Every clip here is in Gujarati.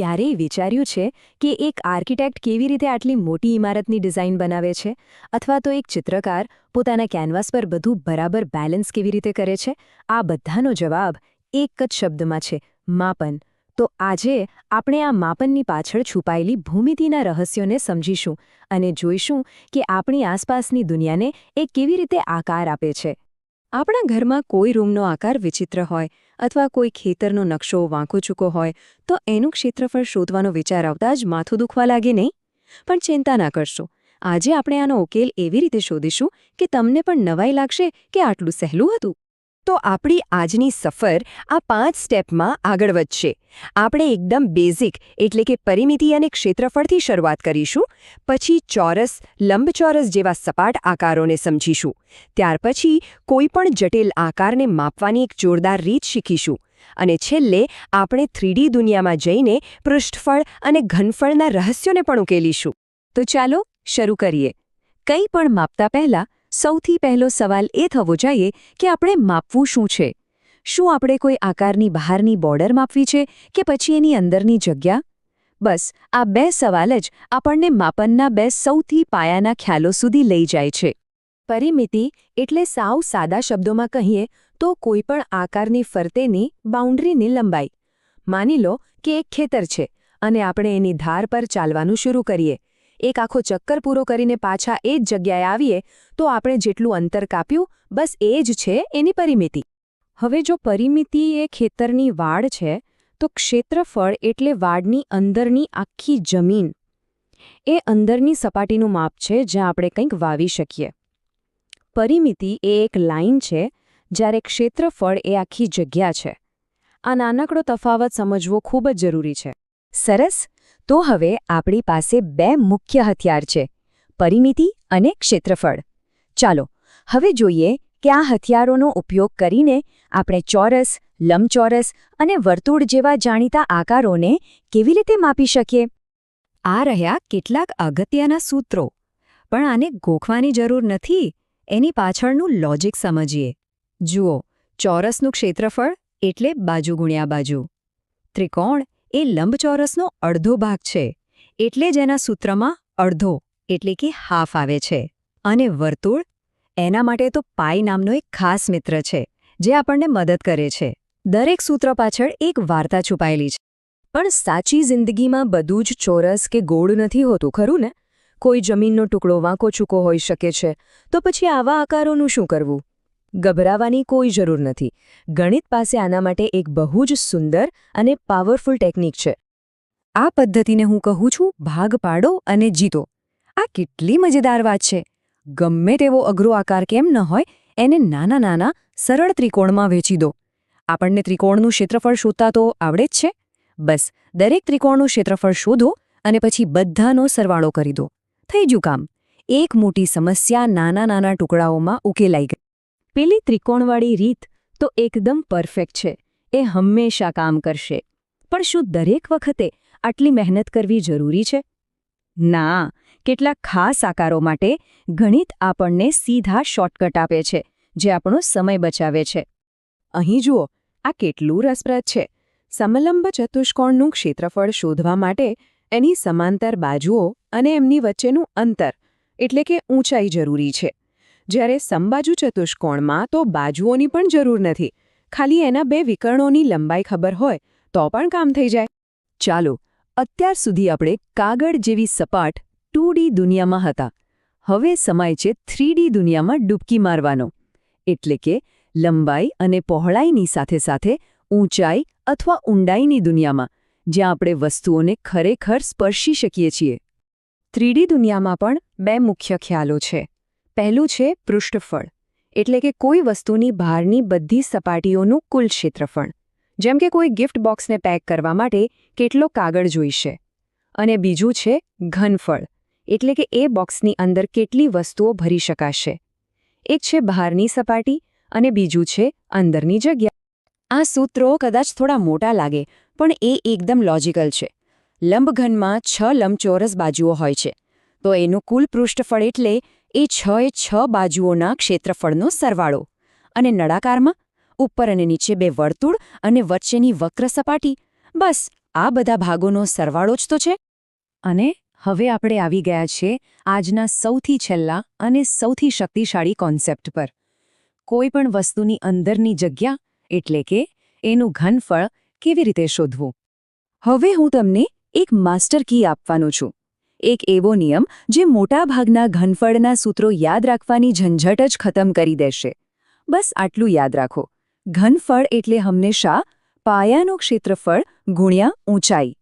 ક્યારેય વિચાર્યું છે કે એક આર્કિટેક્ટ કેવી રીતે આટલી મોટી ઇમારતની ડિઝાઇન બનાવે છે? અથવા તો એક ચિત્રકાર પોતાના કેનવાસ પર બધું બરાબર બેલેન્સ કેવી રીતે કરે છે? આ બધાનો જવાબ એક જ શબ્દમાં છે, માપન. તો આજે આપણે આ માપનની પાછળ છુપાયેલી ભૂમિતિના રહસ્યોને સમજીશું અને જોઈશું કે આપણી આસપાસની દુનિયાને એ કેવી રીતે આકાર આપે છે. આપણા ઘરમાં કોઈ રૂમનો આકાર વિચિત્ર હોય અથવા કોઈ ખેતરનો નકશો વાંકો ચૂકો હોય, તો એનું ક્ષેત્રફળ શોધવાનો વિચાર આવતા જ માથું દુખવા લાગે નહીં? પણ ચિંતા ના કરશો. આજે આપણે આનો ઉકેલ એવી રીતે શોધીશું કે તમને પણ નવાઈ લાગશે કે આટલું સહેલું હતું. તો આપણી આજની સફર આ પાંચ સ્ટેપમાં આગળ વધશે. આપણે એકદમ બેઝિક એટલે કે પરિમિતિ અને ક્ષેત્રફળથી શરૂઆત કરીશું, પછી ચોરસ, લંબચોરસ જેવા સપાટ આકારોને સમજીશું. ત્યાર પછી કોઈપણ જટિલ આકારને માપવાની એક જોરદાર રીત શીખીશું. અને છેલ્લે આપણે થ્રીડી દુનિયામાં જઈને પૃષ્ઠફળ અને ઘનફળના રહસ્યોને પણ ઉકેલીશું. તો ચાલો, શરૂ કરીએ. કંઈ પણ માપતા પહેલાં સૌથી પહેલો સવાલ એ થવો જોઈએ કે આપણે માપવું શું છે? શું આપણે કોઈ આકારની બહારની બોર્ડર માપવી છે કે પછી એની અંદરની જગ્યા? બસ, આ બે સવાલ જ આપણને માપનના બે સૌથી પાયાના ખ્યાલો સુધી લઈ જાય છે. પરિમિતિ એટલે સાવ સાદા શબ્દોમાં કહીએ તો કોઈપણ આકારની ફરતેની બાઉન્ડ્રીની લંબાઈ. માની લો કે એક ખેતર છે અને આપણે એની ધાર પર ચાલવાનું શરૂ કરીએ. એક આખો ચક્કર પૂરો કરીને પાછા એ જ જગ્યાએ આવીએ, તો આપણે જેટલું અંતર કાપ્યું, બસ એ જ છે એની પરિમિતિ. હવે જો પરિમિતિ એ ખેતરની વાડ છે, તો ક્ષેત્રફળ એટલે વાડની અંદરની આખી જમીન. એ અંદરની સપાટીનું માપ છે જ્યાં આપણે કંઈક વાવી શકીએ. પરિમિતિ એ એક લાઇન છે જ્યારે ક્ષેત્રફળ એ આખી જગ્યા છે. આ નાનકડો તફાવત સમજવો ખૂબ જ જરૂરી છે. સરસ? તો હવે આપણી પાસે બે મુખ્ય હથિયાર છે, પરિમિતિ અને ક્ષેત્રફળ. ચાલો, હવે જોઈએ કે આ હથિયારોનો ઉપયોગ કરીને આપણે ચોરસ, લંબચોરસ અને વર્તુળ જેવા જાણીતા આકારોને કેવી રીતે માપી શકીએ? આ રહ્યા કેટલાક અગત્યના સૂત્રો, પણ આને ગોખવાની જરૂર નથી, એની પાછળનું લોજિક સમજીએ. જુઓ, ચોરસનું ક્ષેત્રફળ એટલે બાજુ ગુણ્યા બાજુ. ત્રિકોણ એ લંબચોરસનો અડધો ભાગ છે, એટલે જ એના સૂત્રમાં અડધો, એટલે કે હાફ આવે છે. અને વર્તુળ, એના માટે તો પાઈ નામનો એક ખાસ મિત્ર છે, જે આપણને મદદ કરે છે. દરેક સૂત્ર પાછળ એક વાર્તા છુપાયેલી છે. પણ સાચી જિંદગીમાં બધું જ ચોરસ કે ગોળ નથી હોતું, ખરું ને? કોઈ જમીનનો ટુકડો વાંકો ચૂકો હોઈ શકે છે, તો પછી આવા આકારોનું શું કરવું? ગભરાવાની કોઈ જરૂર નથી. ગણિત પાસે આના માટે એક બહુ જ સુંદર અને પાવરફુલ ટેકનિક છે. આ પદ્ધતિને હું કહું છું, ભાગ પાડો અને જીતો. આ કેટલી મજેદાર વાત છે. ગમે તેવો અઘરો આકાર કેમ ન હોય, એને નાના નાના, સરળ ત્રિકોણમાં વેચી દો. આપણને ત્રિકોણનું ક્ષેત્રફળ શોધતા તો આવડે જ છે. બસ, દરેક ત્રિકોણનું ક્ષેત્રફળ શોધો અને પછી બધાનો સરવાળો કરી દો. થઈ ગયું કામ. એક મોટી સમસ્યા નાના નાના ટુકડાઓમાં ઉકેલાઈ ગઈ. પેલી ત્રિકોણવાળી રીત તો એકદમ પરફેક્ટ છે. એ હંમેશા કામ કરશે. પણ શું દરેક વખતે આટલી મહેનત કરવી જરૂરી છે? ના, કેટલાક ખાસ આકારો માટે ગણિત આપણને સીધા શોર્ટકટ આપે છે, જે આપણો સમય બચાવે છે. અહીં જુઓ, આ કેટલું રસપ્રદ છે. સમલંબ ચતુષ્કોણનું ક્ષેત્રફળ શોધવા માટે એની સમાંતર બાજુઓ અને એમની વચ્ચેનું અંતર, એટલે કે ઊંચાઈ જરૂરી છે. જ્યારે સંબાજુ ચતુષ્કોણમાં તો બાજુઓની પણ જરૂર નથી. ખાલી એના બે વિકર્ણોની લંબાઈ ખબર હોય તો પણ કામ થઈ જાય. ચાલો, અત્યાર સુધી આપણે કાગળ જેવી સપાટ ટુ દુનિયામાં હતા. હવે સમય છે થ્રી દુનિયામાં ડૂબકી મારવાનો. એટલે કે લંબાઈ અને પહોળાઈની સાથે સાથે ઊંચાઈ અથવા ઊંડાઈની દુનિયામાં, જ્યાં આપણે વસ્તુઓને ખરેખર સ્પર્શી શકીએ છીએ. થ્રીડી દુનિયામાં પણ બે મુખ્ય ખ્યાલો છે. પહેલું છે પૃષ્ઠફળ, એટલે કે કોઈ વસ્તુની બહારની બધી સપાટીઓનું કુલ ક્ષેત્રફળ. જેમ કે કોઈ ગિફ્ટ બોક્સને પેક કરવા માટે કેટલો કાગળ જોઈશે. અને બીજું છે ઘનફળ, એટલે કે એ બોક્સની અંદર કેટલી વસ્તુઓ ભરી શકાશે. એક છે બહારની સપાટી અને બીજું છે અંદરની જગ્યા. આ સૂત્રો કદાચ થોડા મોટા લાગે, પણ એ એકદમ લોજિકલ છે. લંબઘનમાં છ લંબચોરસ બાજુઓ હોય છે. તો એનું કુલ પૃષ્ઠફળ એટલે એ છ એ છ બાજુઓના ક્ષેત્રફળનો સરવાળો. અને નળાકારમાં ઉપર અને નીચે બે વર્તુળ અને વચ્ચેની વક્ર સપાટી. બસ, આ બધા ભાગોનો સરવાળો જ તો છે. અને હવે આપણે આવી ગયા છીએ આજના સૌથી છેલ્લા અને સૌથી શક્તિશાળી કોન્સેપ્ટ પર. કોઈ પણ વસ્તુની અંદરની જગ્યા, એટલે કે એનું ઘનફળ, કેવી રીતે શોધવું? હવે હું તમને એક માસ્ટર કી આપવાનો છું. એક એવો નિયમ જે મોટાભાગના ઘનફળના સૂત્રો યાદ રાખવાની ઝંઝટ જ ખતમ કરી દેશે. બસ આટલું યાદ રાખો. ઘનફળ એટલે હંમેશા પાયાનું ક્ષેત્રફળ ગુણ્યા ઊંચાઈ.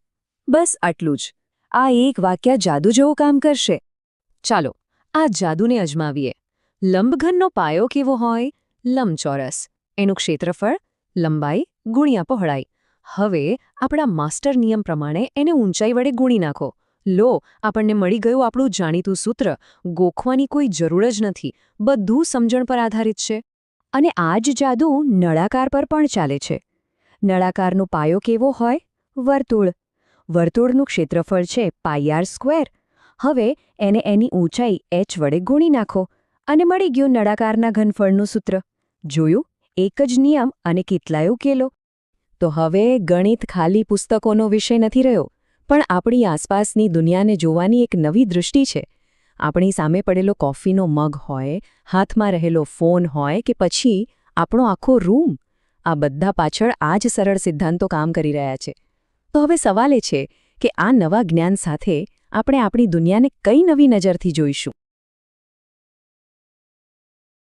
બસ આટલું જ. આ એક વાક્ય જાદુ જેવું કામ કરશે. ચાલો, આ જાદુને અજમાવીએ. લંબઘનનો પાયો કેવો હોય? લંબચોરસ. એનું ક્ષેત્રફળ, લંબાઈ, ગુણ્યા પહોળાઈ. હવે આપણા માસ્ટર નિયમ પ્રમાણે એને ઊંચાઈ વડે ગુણી નાખો. લો, આપણને મળી ગયું આપણું જાણીતું સૂત્ર. ગોખવાની કોઈ જરૂર જ નથી. બધું સમજણ પર આધારિત છે. અને આ જ જાદુ નળાકાર પર પણ ચાલે છે. નળાકારનો પાયો કેવો હોય? વર્તુળ. વર્તુળનું ક્ષેત્રફળ છે પાયાર સ્ક્વેર હવે એને એની ઊંચાઈ એચ વડે ગુણી નાખો અને મળી ગયું નળાકારના ઘનફળનું સૂત્ર. જોયું? એક જ નિયમ અને કેટલાય ઉકેલો. તો હવે ગણિત ખાલી પુસ્તકોનો વિષય નથી રહ્યો. પણ આપણી આસપાસની દુનિયાને જોવાની એક નવી દૃષ્ટિ છે. આપણી સામે પડેલો કોફીનો મગ હોય, હાથમાં રહેલો ફોન હોય કે પછી આપણો આખો રૂમ. આ બધા પાછળ આ જ સરળ સિદ્ધાંતો કામ કરી રહ્યા છે. તો હવે સવાલ એ છે કે આ નવા જ્ઞાન સાથે આપણે આપણી દુનિયાને કઈ નવી નજરથી જોઈશું?